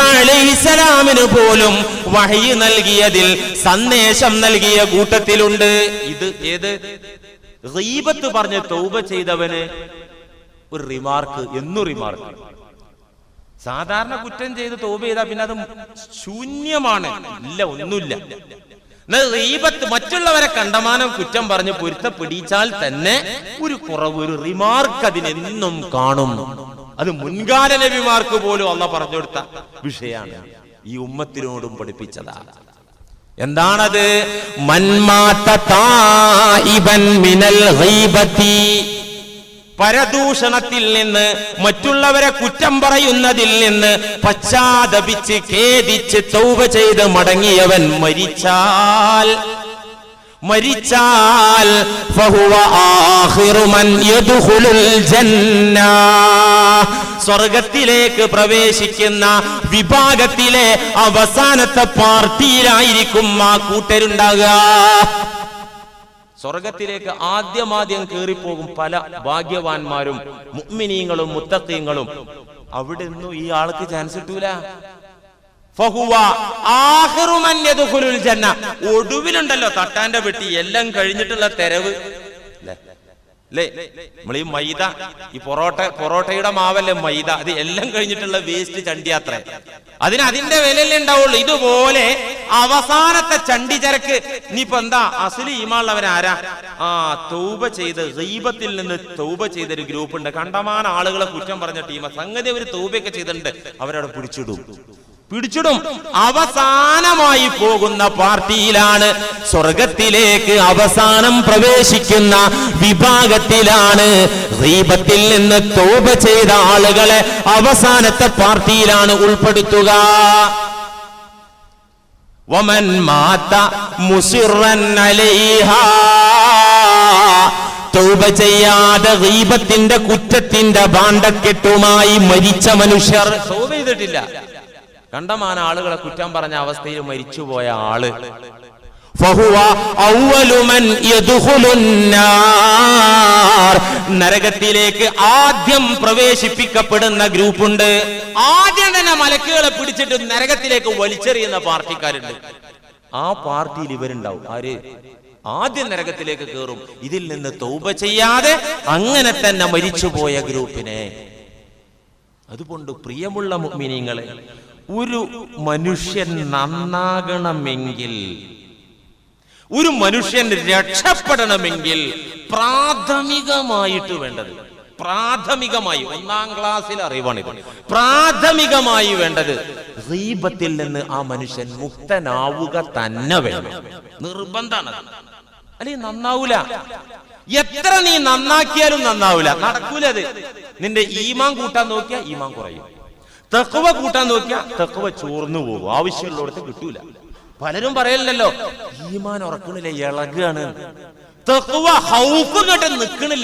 അലൈഹിസ്സലാമിന് പോലും വഹയി നൽകിയതിൽ സന്ദേശം നൽകിയ കൂട്ടത്തിലുണ്ട്. ഇത് ഏത്? റീബത്ത് പറഞ്ഞ് തൗബ ചെയ്തവന് ഒരു റിമാർക്ക് എന്നു റിമാർക്ക്. സാധാരണ കുറ്റം ചെയ്ത് തോബ് ചെയ്താൽ പിന്നെ അത് ശൂന്യമാണ്. ഇല്ല ഒന്നുമില്ല. റീബത്ത് മറ്റുള്ളവരെ കണ്ടമാനം കുറ്റം പറഞ്ഞ് പൊരുത്ത പിടിച്ചാൽ തന്നെ ഒരു കുറവ് ഒരു റിമാർക്ക് അതിനെന്നും കാണും. അത് മുൻകാല നബിമാർക്ക് പോലും അല്ല പറഞ്ഞു കൊടുത്ത വിഷയാണ് ഈ ഉമ്മത്തിനോടും പഠിപ്പിച്ചതാ. എന്താണത്? മന്മാത്ത മിനൽ പരദൂഷണത്തിൽ നിന്ന് മറ്റുള്ളവരെ കുറ്റം പറയുന്നതിൽ നിന്ന് പശ്ചാത്തപിച്ച് ഖേദിച്ച് തൗബ ചെയ്ത് മടങ്ങിയവൻ മരിച്ചാൽ മരിച്ചാൽ സ്വർഗത്തിലേക്ക് പ്രവേശിക്കുന്ന വിഭാഗത്തിലെ അവസാനത്തെ പാർട്ടിയിലായിരിക്കും ആ കൂട്ടരുണ്ടാകുക. സ്വർഗത്തിലേക്ക് ആദ്യമാദ്യം കയറിപ്പോകും പല ഭാഗ്യവാന്മാരും മുഅ്മിനീങ്ങളും മുത്തഖീങ്ങളും. അവിടെ ഒന്നും ഈ ആൾക്ക് ചാൻസ് കിട്ടൂല. ഒടുവിലുണ്ടല്ലോ തട്ടാന്റെ പെട്ടി എല്ലാം കഴിഞ്ഞിട്ടുള്ള തെരവ്. ല്ലേ? ല്ലേ നമ്മൾ ഈ മൈദ ഈ പൊറോട്ട പൊറോട്ടയുടെ മാവല്ലേ മൈദ? അത് എല്ലാം കഴിഞ്ഞിട്ടുള്ള വേസ്റ്റ് ചണ്ടിയാത്ര. അതിന് അതിന്റെ വിലയല്ലേ ഉണ്ടാവുള്ളൂ. ഇതുപോലെ അവസാനത്തെ ചണ്ടി ചരക്ക് ഇനിയിപ്പോ എന്താ? അസുലി ഈമാളവൻ ആരാ? ആ തൗബ ചെയ്ത് ദൈവത്തിൽ നിന്ന് തൗബ ചെയ്തൊരു ഗ്രൂപ്പ് ഉണ്ട് കണ്ടമാന ആളുകളെ കുറ്റം പറഞ്ഞ ടീമ. സംഗതി അവർ തൗബയൊക്കെ ചെയ്തിട്ടുണ്ട്. അവരവിടെ പിടിച്ചിടും. പിടിച്ചിടും. അവസാനമായി പോകുന്ന പാർട്ടിയിലാണ് സ്വർഗത്തിലേക്ക് അവസാനം പ്രവേശിക്കുന്ന വിഭാഗത്തിലാണ് ദീപത്തിൽ നിന്ന് തോപ ചെയ്ത ആളുകളെ അവസാനത്തെ പാർട്ടിയിലാണ് ഉൾപ്പെടുത്തുക. വമൻ മാത മുസിറൻ തൗബ ചെയ്യാതെ ദീപത്തിന്റെ കുറ്റത്തിന്റെ ഭാണ്ഡക്കെട്ടുമായി മരിച്ച മനുഷ്യർ. ചെയ്തിട്ടില്ല. കണ്ടമാന ആളുകളെ കുറ്റം പറഞ്ഞ അവസ്ഥയിൽ മരിച്ചുപോയ ആൾ. നരകത്തിലേക്ക് ആദ്യം പ്രവേശിപ്പിക്കപ്പെടുന്ന ഗ്രൂപ്പുണ്ട്. ആദ്യം തന്നെ മലക്കുകളെ പിടിച്ചിട്ട് നരകത്തിലേക്ക് വലിച്ചെറിയുന്ന പാർട്ടിക്കാരുണ്ട്. ആ പാർട്ടിയിൽ ഇവരുണ്ടാവും. ആര്? ആദ്യം നരകത്തിലേക്ക് കയറും ഇതിൽ നിന്ന് തൗപ ചെയ്യാതെ അങ്ങനെ തന്നെ മരിച്ചുപോയ ഗ്രൂപ്പിനെ. അതുകൊണ്ട് പ്രിയമുള്ള മുഅ്മിനീങ്ങളെ ഒരു മനുഷ്യൻ നന്നാകണമെങ്കിൽ ഒരു മനുഷ്യൻ രക്ഷപ്പെടണമെങ്കിൽ പ്രാഥമികമായിട്ട് വേണ്ടത് പ്രാഥമികമായി ഒന്നാം ക്ലാസ്സിൽ അറിവാണിത്. പ്രാഥമികമായി വേണ്ടത് റീബത്തിൽ നിന്ന് ആ മനുഷ്യൻ മുക്തനാവുക തന്നെ വേണം. നിർബന്ധമാണ്. അല്ലെങ്കിൽ നന്നാവൂല. എത്ര നീ നന്നാക്കിയാലും നന്നാവൂല. നടക്കൂല അത്. നിന്റെ ഈമാൻ കൂട്ടാൻ നോക്കിയാൽ ഈമാൻ കുറയും. തെക്കുവ കൂട്ടാൻ നോക്കിയാ തെക്കുവ ചോർന്നു പോകും. ആവശ്യമുള്ളവർക്ക് കിട്ടൂല. പലരും പറയലല്ലോ ഈമാൻ ഉറക്കണില്ല ഇളകാണ്. തെക്കുവ ഹൗഫ്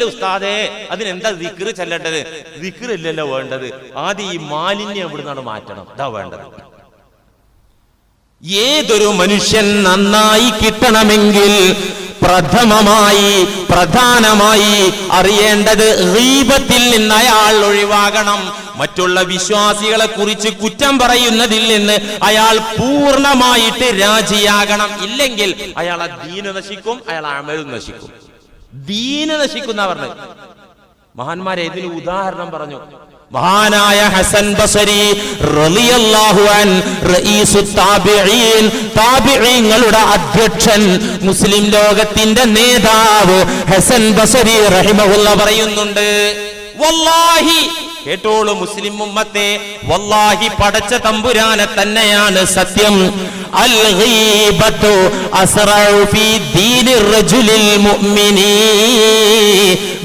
ഉസ്താദേ? അതിനെന്താ ദിക്റ് ചെല്ലേണ്ടത്? ദിക്റില്ലല്ലോ വേണ്ടത്. ആദ്യം ഈ മാലിന്യം എവിടുന്നാണ് മാറ്റണം? ഇതാ വേണ്ടത്. ഏതൊരു മനുഷ്യൻ നന്നായി കിട്ടണമെങ്കിൽ പ്രഥമമായി പ്രധാനമായി അറിയേണ്ടത് റീബത്തിൽ നിന്ന് അയാൾ ഒഴിവാകണം. മറ്റുള്ള വിശ്വാസികളെ കുറിച്ച് കുറ്റം പറയുന്നതിൽ നിന്ന് അയാൾ പൂർണമായിട്ട് രാജിയാകണം. ഇല്ലെങ്കിൽ അയാളെ ദീന നശിക്കും അയാൾ അമലും നശിക്കും. ദീന നശിക്കുന്ന പറഞ്ഞത്. മഹാന്മാരെ ഇതിന് ഉദാഹരണം പറഞ്ഞു. മഹാനായ ഹസൻ ബസരി താബിഈങ്ങളുടെ അധ്യക്ഷൻ മുസ്ലിം ലോകത്തിന്റെ നേതാവ് ഹസൻ ബസരി റഹിമഹുല്ല പറയുന്നുണ്ട്. വല്ലാഹി കേട്ടോളൂ മുസ്ലിം ഉമ്മത്തെ. വല്ലാഹി പടച്ച തമ്പുരാനെ തന്നെയാണ് സത്യം. അൽ ഗീബത്തു അസ്റഉ ഫീ ദീനിർ റജുലിൽ മുഅ്മിനി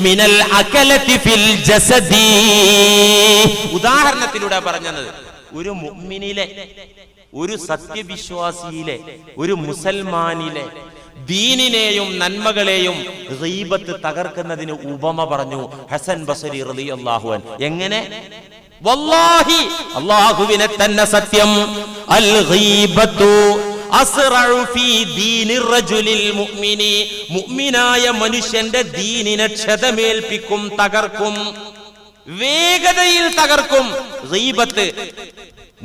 മിനൽ അകലതി ഫിൽ ജസദി. ഉദാഹരണത്തിലൂടെ പറഞ്ഞത് ഒരു മുഅ്മിനിലെ ഒരു സത്യവിശ്വാസിയിലെ ഒരു മുസൽമാനിലെ ദീനിനെയും നന്മകളെയും റീബത്ത് തകർക്കുന്നതിന് ഉപമ പറഞ്ഞു ഹസൻ ബസരി റലി അൻ എങ്ങനെ? വല്ലാഹി അല്ലാഹുവിനെ തന്നെ സത്യം. അൽ റീബത്തു മുഅ്മിനായ മനുഷ്യന്റെ ദീനിനെ ക്ഷതമേൽപ്പിക്കും തകർക്കും. വേഗതയിൽ തകർക്കും. റീബത്ത്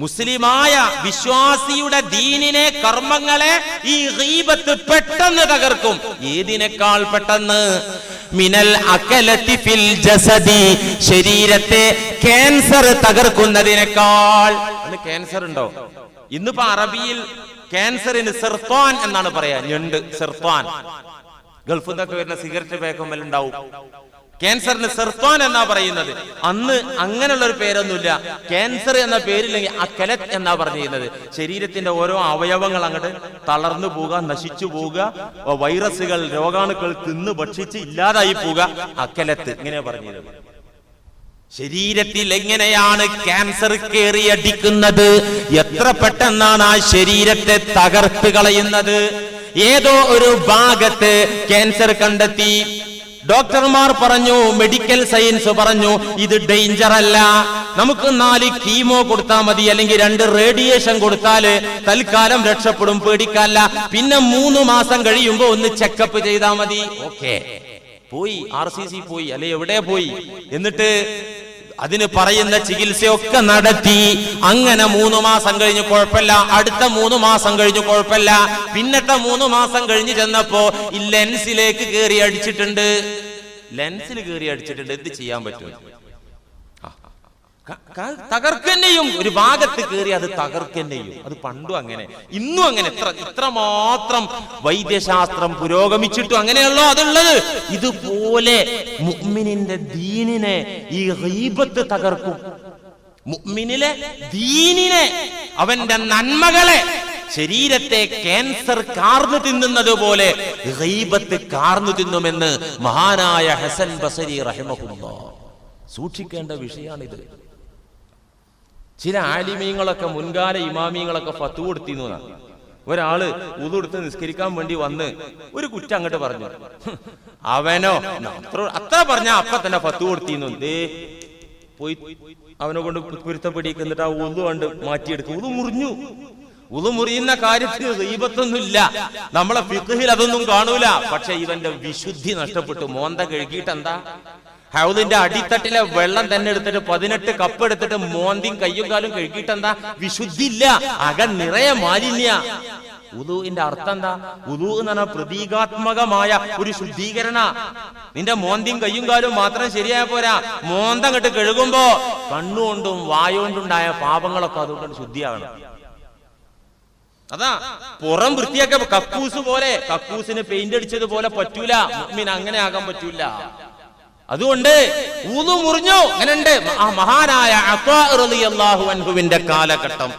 മുസ്ലിമായ വിശ്വാസിയുടെ ദീനിനെ കർമ്മങ്ങളെ ഈ ഗീബത്ത് പെട്ടെന്ന് തകർക്കും. ഏതിനേക്കാൾ പെട്ടെന്ന്? മിനൽ അകലത്തി ഫിൽ ജസദി. ശരീരത്തെ ക്യാൻസർ തകർക്കുന്നതിനേക്കാൾ. ക്യാൻസർ ഉണ്ടോ? ഇന്നിപ്പോ അറബിയിൽ ക്യാൻസറിന് സിർത്താൻ എന്നാണ് പറയാ. ഞണ്ട് സിർത്താൻ. ഗൾഫിൽ നിന്നൊക്കെ വരുന്ന സിഗരറ്റ് പേക്കുമ്പോൾ ഉണ്ടാവും ക്യാൻസറിന് സെർത്താൻ എന്നാ പറയുന്നത്. അന്ന് അങ്ങനെയുള്ള ഒരു പേരൊന്നുമില്ല. ക്യാൻസർ എന്ന പേരില്ലെങ്കിൽ അക്കലത്ത് എന്നാ പറഞ്ഞിരുന്നത്. ശരീരത്തിന്റെ ഓരോ അവയവങ്ങൾ അങ്ങോട്ട് തളർന്നു പോവുക നശിച്ചു പോവുക വൈറസുകൾ രോഗാണുക്കൾ തിന്ന് ഭക്ഷിച്ച് ഇല്ലാതായി പോവുക. അക്കലത്ത് ഇങ്ങനെ പറഞ്ഞിരുന്നത്. ശരീരത്തിൽ എങ്ങനെയാണ് ക്യാൻസർ കയറിയടിക്കുന്നത് എത്ര പെട്ടെന്നാണ് ആ ശരീരത്തെ തകർത്ത് കളയുന്നത്? ഏതോ ഒരു ഭാഗത്ത് ക്യാൻസർ കണ്ടെത്തി. ഡോക്ടർമാർ പറഞ്ഞു മെഡിക്കൽ സയൻസ് പറഞ്ഞു ഇത് ഡേഞ്ചർ അല്ല. നമുക്ക് നാല് കീമോ കൊടുത്താൽ മതി അല്ലെങ്കിൽ രണ്ട് റേഡിയേഷൻ കൊടുത്താൽ തൽക്കാലം രക്ഷപ്പെടും പേടിക്കല്ല. പിന്നെ മൂന്ന് മാസം കഴിയുമ്പോൾ ഒന്ന് ചെക്കപ്പ് ചെയ്താൽ മതി. ഓക്കെ പോയി ആർ സി സി പോയി അല്ലെ എവിടെ പോയി? എന്നിട്ട് അതിന് പറയുന്ന ചികിത്സയൊക്കെ നടത്തി. അങ്ങനെ മൂന്ന് മാസം കഴിഞ്ഞ് കുഴപ്പമില്ല. അടുത്ത മൂന്ന് മാസം കഴിഞ്ഞ് കുഴപ്പമില്ല. പിന്നത്തെ മൂന്ന് മാസം കഴിഞ്ഞ് ചെന്നപ്പോ ഈ ലെൻസിലേക്ക് കയറി അടിച്ചിട്ടുണ്ട്. ലെൻസിൽ കയറി അടിച്ചിട്ടുണ്ട്. എന്ത് ചെയ്യാൻ പറ്റും? തകർക്കന്നെയും ഒരു ഭാഗത്ത് കയറി അത് തകർക്കന്നെയും. അത് പണ്ടും അങ്ങനെ. ഇന്നും അങ്ങനെ. ഇത്ര ഇത്രമാത്രം വൈദ്യശാസ്ത്രം പുരോഗമിച്ചിട്ടും അങ്ങനെയല്ലോ അതുള്ളത്. ഇതുപോലെ മുഅ്മിനിന്റെ ദീനിനെ ഈ ഹൈബത്ത് തകർക്കും. മുഅ്മിനിലെ ദീനിനെ അവന്റെ നന്മകളെ ശരീരത്തെ ക്യാൻസർ കാർന്നു തിന്നുന്നത് പോലെ ഹൈബത്ത് കാർന്നു തിന്നുമെന്ന് മഹാനായ ഹസൻ ബസരി റഹിമുണ്ടോ സൂക്ഷിക്കേണ്ട വിഷയമാണിത്. ചില ആലിമീങ്ങളൊക്കെ മുൻകാല ഇമാമിയങ്ങളൊക്കെ ഫത്തു കൊടുത്തിരുന്നു എന്നാ. ഒരാൾ ഉതുടുത്ത് നിസ്കരിക്കാൻ വേണ്ടി വന്ന് ഒരു കുറ്റം അങ്ങോട്ട് പറഞ്ഞു. അവനോ അത്ര അത്ര പറഞ്ഞ അപ്പൊ തന്നെ ഫത്തു കൊടുത്തിരുന്നു. ദേ പോയി അവനെ കൊണ്ട് പൊരുത്തപ്പെടിക്ക് എന്നിട്ട് ആ ഉതു കണ്ട് മാറ്റിയെടുക്കും ഉതു മുറിഞ്ഞു. ഉതു മുറിയുന്ന കാര്യത്തിന് ദൈവത്തൊന്നുമില്ല. നമ്മളെ ഫിഖിൽ അതൊന്നും കാണൂല. പക്ഷെ ഇവന്റെ വിശുദ്ധി നഷ്ടപ്പെട്ടു. മോന്ത കഴുകിയിട്ട് എന്താ ഹൗദിന്റെ അടിത്തട്ടിലെ വെള്ളം തന്നെ എടുത്തിട്ട് പതിനെട്ട് കപ്പ് എടുത്തിട്ട് മോന്തിയും കയ്യും കാലും കഴുകിയിട്ട് എന്താ വിശുദ്ധില്ല അക നിറയെ മാലിന്യ. ഉദുവിന്റെ അർത്ഥം എന്താ? ഉദു എന്ന് പറഞ്ഞാൽ പ്രതീകാത്മകമായ ഒരു ശുദ്ധീകരണ. നിന്റെ മോന്തിയും കയ്യും കാലും മാത്രം ശരിയായ പോരാ. മോന്തം കെട്ട് കഴുകുമ്പോ കണ്ണുകൊണ്ടും വായുകൊണ്ടുണ്ടായ പാപങ്ങളൊക്കെ അതുകൊണ്ട് ശുദ്ധിയാകണം അതാ പുറം വൃത്തിയാക്ക കക്കൂസ് പോലെ കക്കൂസിന് പെയിന്റ് അടിച്ചത് പോലെ പറ്റൂല അങ്ങനെ ആകാൻ പറ്റൂല. അതുകൊണ്ട് ഊതു മുറിഞ്ഞു. അങ്ങനെയുണ്ട് ആ മഹാനായ അൻഹുവിന്റെ കാലഘട്ടം.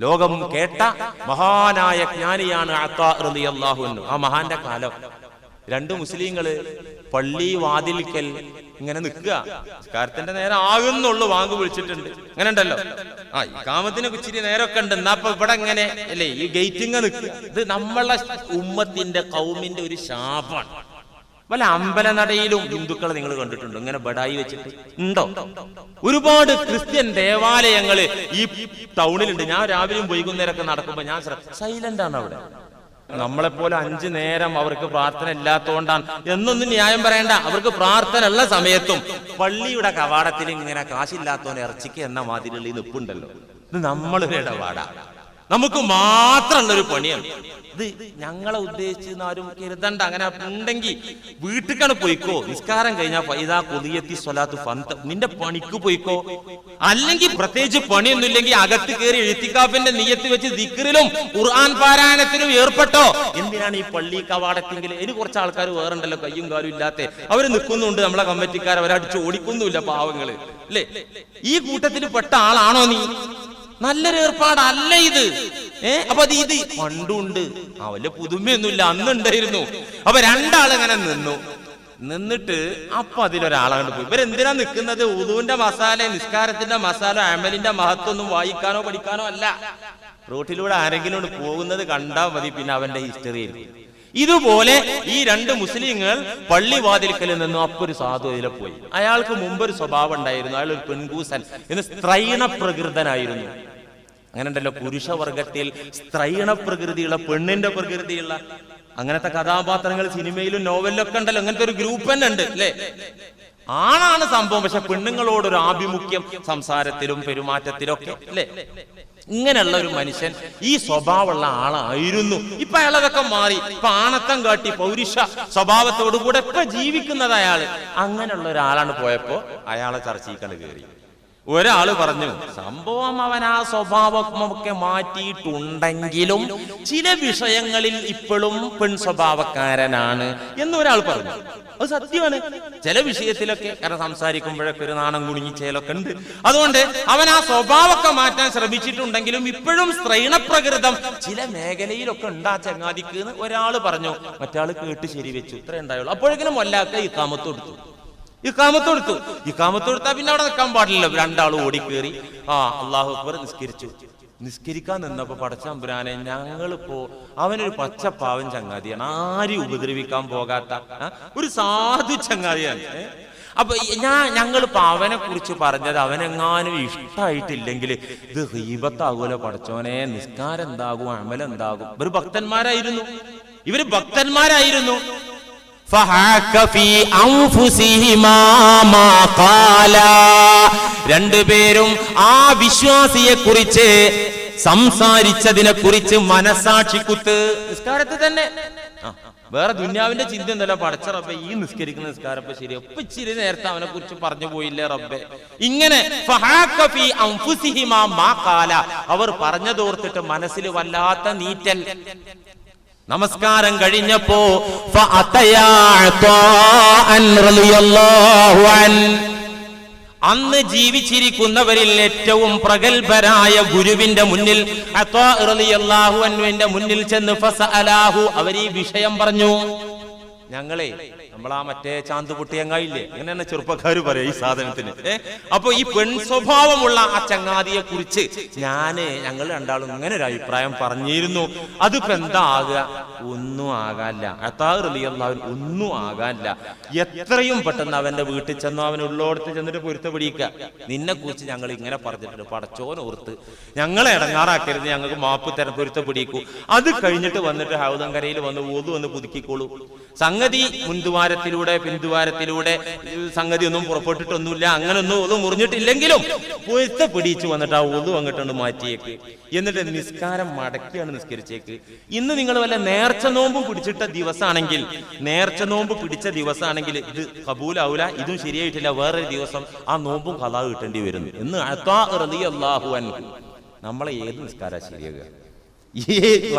ലോകം കേട്ട മഹാനായ ജ്ഞാനിയാണ് അള്ളാഹു ആ മഹാന്റെ കാലം. രണ്ട് മുസ്ലിങ്ങൾ പള്ളി വാതിൽക്കൽ ഇങ്ങനെ നിൽക്കുക. നിസ്കാരത്തിന്റെ നേരം ആകുന്നുള്ളു. വാങ്ങ് വിളിച്ചിട്ടുണ്ട്. അങ്ങനെ ഉണ്ടല്ലോ ആ കാമത്തിന് ഇച്ചിരി നേരമൊക്കെ ഉണ്ട്. എന്നാ അപ്പൊ ഇവിടെ ഇങ്ങനെ അല്ലേ? ഈ ഗേറ്റിങ് നിൽക്കുക. ഇത് നമ്മളെ ഉമ്മത്തിന്റെ കൗമിന്റെ ഒരു ശാപാണ് വല്ല അമ്പലനടയിലും ഹിന്ദുക്കളെ നിങ്ങൾ കണ്ടിട്ടുണ്ടോ? ഇങ്ങനെ ബടായി വെച്ചിട്ട് ഉണ്ടോ? ഒരുപാട് ക്രിസ്ത്യൻ ദേവാലയങ്ങൾ ഈ ടൗണിലുണ്ട്. ഞാൻ രാവിലെയും വൈകുന്നേരമൊക്കെ നടക്കുമ്പോ ഞാൻ സൈലന്റ് ആണ് അവിടെ. നമ്മളെ പോലെ അഞ്ചു നേരം അവർക്ക് പ്രാർത്ഥന ഇല്ലാത്തതുകൊണ്ടാണ് എന്നൊന്നും ന്യായം പറയണ്ട. അവർക്ക് പ്രാർത്ഥന ഉള്ള സമയത്തും പള്ളിയുടെ കവാടത്തിൽ ഇങ്ങനെ കാശില്ലാത്തോനെ ഇറച്ചിക്ക് എന്ന മാതിരിയുള്ള ഈ നിപ്പുണ്ടല്ലോ. ഇത് നമ്മളൊരു ഇടപാടാ. നമുക്ക് മാത്രമുള്ള ഒരു പണിയാണ്. ഇത് ഞങ്ങളെ ഉദ്ദേശിച്ച് ആരും കരുതണ്ട. അങ്ങനെ ഉണ്ടെങ്കിൽ വീട്ടിക്കാണ് പോയിക്കോ. നിസ്കാരം കഴിഞ്ഞാൽ പൈതാ കൊതിയെത്തി സ്വലാത്ത് ഫന്ത. നിന്റെ പണിക്ക് പോയിക്കോ. അല്ലെങ്കിൽ പ്രത്യേകിച്ച് പണിയൊന്നും ഇല്ലെങ്കിൽ അകത്ത് കയറി എഴുത്തിക്കാപ്പിന്റെ നീയത്ത് വെച്ച് ദിക്കറിലും ഖുർആൻ പാരായണത്തിലും ഏർപ്പെട്ടോ? എന്തിനാണ് ഈ പള്ളി കവാടത്തെങ്കിൽ? ഇനി കുറച്ച് ആൾക്കാർ വേറെണ്ടല്ലോ കയ്യും കാലും ഇല്ലാത്ത. അവർ നിൽക്കുന്നുണ്ട് നമ്മളെ കമ്മിറ്റിക്കാർ അവരടിച്ച് ഓടിക്കുന്നുമില്ല പാവങ്ങൾ. അല്ലേ? ഈ കൂട്ടത്തിൽ പെട്ട ആളാണോ നീ? നല്ലൊരു ഏർപ്പാടല്ല ഇത്. ഏ? അപ്പൊ അത് ഇത് പണ്ടുണ്ട്. ആ വല്ല പുതുമയൊന്നുമില്ല. അന്നുണ്ടായിരുന്നു. അപ്പൊ രണ്ടാളിങ്ങനെ നിന്നു. നിന്നിട്ട് അപ്പൊ അതിലൊരാളാണ്ട് പോയി. ഇവരെന്തിനാ നിൽക്കുന്നത് ഉദുവിന്റെ മസാല നിസ്കാരത്തിന്റെ മസാല അമലിന്റെ മഹത്വം ഒന്നും വായിക്കാനോ പഠിക്കാനോ അല്ല. റോട്ടിലൂടെ ആരെങ്കിലും പോകുന്നത് കണ്ടാൽ മതി പിന്നെ അവന്റെ ഹിസ്റ്ററി ഇതുപോലെ ഈ രണ്ട് മുസ്ലിങ്ങൾ പള്ളിവാതിൽക്കൽ നിന്നും അപ്പൊ ഒരു ഇതിലെ പോയി. അയാൾക്ക് മുമ്പ് ഒരു സ്വഭാവം ഉണ്ടായിരുന്നു അയാൾ ഒരു പെൺകൂസൻ എന്ന് സ്ത്രൈണ പ്രകൃതനായിരുന്നു. അങ്ങനെ ഉണ്ടല്ലോ പുരുഷവർഗത്തിൽ സ്ത്രൈണ പ്രകൃതിയുള്ള പെണ്ണിന്റെ പ്രകൃതിയുള്ള അങ്ങനത്തെ കഥാപാത്രങ്ങൾ സിനിമയിലും നോവലിലൊക്കെ ഉണ്ടല്ലോ അങ്ങനത്തെ ഒരു ഗ്രൂപ്പ് തന്നെ ഉണ്ട് അല്ലേ? ആണാണ് സംഭവം പക്ഷെ പെണ്ണുങ്ങളോടൊരു ആഭിമുഖ്യം സംസാരത്തിലും പെരുമാറ്റത്തിലും ഒക്കെ അല്ലേ? ഇങ്ങനെയുള്ള ഒരു മനുഷ്യൻ ഈ സ്വഭാവമുള്ള ആളായിരുന്നു. ഇപ്പൊ അയാളതൊക്കെ മാറി. ഇപ്പൊ ആണത്തം കാട്ടി പൗരുഷ സ്വഭാവത്തോടു കൂടെ ഇപ്പൊ ജീവിക്കുന്നത് അയാൾ. അങ്ങനെയുള്ള ഒരാളാണ് പോയപ്പോ അയാളെ ചർച്ചയ്ക്കാണ് കയറി ഒരാൾ പറഞ്ഞു സംഭവം അവൻ ആ സ്വഭാവമൊക്കെ മാറ്റിയിട്ടുണ്ടെങ്കിലും ചില വിഷയങ്ങളിൽ ഇപ്പോഴും പെൺ സ്വഭാവക്കാരനാണ് എന്ന് ഒരാൾ പറഞ്ഞു. അത് സത്യമാണ്. ചില വിഷയത്തിലൊക്കെ കാരണം സംസാരിക്കുമ്പോഴൊക്കെ ഒരു നാണം കുണിങ്ങിച്ചേലൊക്കെ ഉണ്ട്. അതുകൊണ്ട് അവൻ ആ സ്വഭാവമൊക്കെ മാറ്റാൻ ശ്രമിച്ചിട്ടുണ്ടെങ്കിലും ഇപ്പോഴും സ്ത്രീണപ്രകൃതം ചില മേഖലയിലൊക്കെ ഉണ്ടാ ചങ്ങാതിക്ക് എന്ന് ഒരാൾ പറഞ്ഞു. മറ്റാൾ കേട്ട് ശരിവെച്ചു. ഇത്രേ ഉണ്ടായുള്ളൂ. അപ്പോഴെങ്കിലും വല്ലാത്ത ഈ കാമത്ത് കൊടുത്തു. ഈ കാമത്ത് കൊടുത്തു ഈ കാമത്ത് കൊടുത്താ പിന്നെ അവിടെ നിൽക്കാൻ പാടില്ലല്ലോ. രണ്ടാൾ ഓടിക്കേറി. ആ അള്ളാഹു അക്ബർ നിസ്കരിച്ചു. നിസ്കരിക്കാൻ നിന്നപ്പോ പടച്ചമ്പുരാനെ ഞങ്ങളിപ്പോ അവനൊരു പച്ചപ്പാവൻ ചങ്ങാതിയാണ്. ആരും ഉപദ്രവിക്കാൻ പോകാത്ത ഒരു സാധു ചങ്ങാതിയാണ്? അപ്പൊ ഞാൻ ഞങ്ങളിപ്പോ അവനെ കുറിച്ച് പറഞ്ഞത് അവനെങ്ങാനും ഇഷ്ടമായിട്ടില്ലെങ്കിൽ ഇത് ഹീബത്താകൂല പടച്ചോനെ നിസ്കാരം എന്താകും അമലെന്താകും? ഇവർ ഭക്തന്മാരായിരുന്നു. ഇവർ ഭക്തന്മാരായിരുന്നു. രണ്ടുപേരും ആ വിശ്വാസിയെ കുറിച്ച് സംസാരിച്ചതിനെ കുറിച്ച് മനസാക്ഷി കുത്ത്. നിസ്കാരത്തിൽ തന്നെ. വേറെ ദുന്യാവിന്റെ ചിന്ത എന്തല്ല പടച്ച റബ്ബെ ഈ നിസ്കരിക്കുന്ന നിസ്കാരം ഇപ്പൊ ശരി. ഇപ്പൊ ഇച്ചിരി നേരത്തെ അവനെ കുറിച്ച് പറഞ്ഞു പോയില്ലേ റബ്ബെ? ഇങ്ങനെ. അവർ പറഞ്ഞതോർത്തിട്ട് മനസ്സിൽ വല്ലാത്ത നീറ്റൽ. നമസ്കാരം കഴിഞ്ഞപ്പോ അന്ന് ജീവിച്ചിരിക്കുന്നവരിൽ ഏറ്റവും പ്രഗത്ഭരായ ഗുരുവിന്റെ മുന്നിൽ അൻഹുവിന്റെ മുന്നിൽ ചെന്ന് ഫസഅലാഹു അവർ ഈ വിഷയം പറഞ്ഞു. ഞങ്ങളെ നമ്മളാ മറ്റേ ചാന്ത് പൊട്ടിയങ്ങായില്ലേ ഇങ്ങനെ തന്നെ ചെറുപ്പക്കാർ പറയാം ഈ സാധനത്തിന്. അപ്പൊ ഈ പെൺ സ്വഭാവമുള്ള ആ ചങ്ങാതിയെ കുറിച്ച് ഞാൻ ഞങ്ങൾ രണ്ടാളും ഇങ്ങനെ ഒരു അഭിപ്രായം പറഞ്ഞിരുന്നു. അതിപ്പോ എന്താ ആകുക ഒന്നും ആകാല്ല അത്താറിയല്ലാവൻ ഒന്നും ആകാല്ല എത്രയും പെട്ടെന്ന് അവന്റെ വീട്ടിൽ ചെന്നു അവൻ ഉള്ളോടത്ത് ചെന്നിട്ട് പൊരുത്ത പിടിക്കുക നിന്നെ കുറിച്ച് ഞങ്ങൾ ഇങ്ങനെ പറഞ്ഞിട്ടുണ്ട്. പടച്ചോൻ ഓർത്ത് ഞങ്ങളെ ഇടങ്ങാറാക്കരുത്. ഞങ്ങൾക്ക് മാപ്പ് തരം പൊരുത്ത പിടിക്കൂ. അത് കഴിഞ്ഞിട്ട് വന്നിട്ട് ഹൗദങ്കരയിൽ വന്ന് ഓതു വന്ന് പുതുക്കിക്കോളൂ. സംഗതി മുൻദ്വാരത്തിലൂടെ പിൻദ്വാരത്തിലൂടെ സംഗതി ഒന്നും പുറപ്പെട്ടിട്ടൊന്നുമില്ല. അങ്ങനെ ഒന്നും മുറിഞ്ഞിട്ടില്ലെങ്കിലും പൊരുത്ത പിടിച്ചു വന്നിട്ട് ആ ഒതു അങ്ങോട്ടുണ്ട് മാറ്റിയേക്ക്. എന്നിട്ട് നിസ്കാരം മടക്കിയാണ് നിസ്കരിച്ചേക്ക്. ഇന്ന് നിങ്ങൾ വല്ല നേർച്ച നോമ്പ് പിടിച്ചിട്ട ദിവസമാണെങ്കിൽ നേർച്ച നോമ്പ് പിടിച്ച ദിവസമാണെങ്കിൽ ഇത് കബൂലാവൂല ഇതും ശരിയായിട്ടില്ല. വേറൊരു ദിവസം ആ നോമ്പും കഥ കിട്ടേണ്ടി വരുന്നു. എന്ന് അത്താ റളിയല്ലാഹു അൻഹു. നമ്മളെ ഏത് നിസ്കാര ശരിയാകുക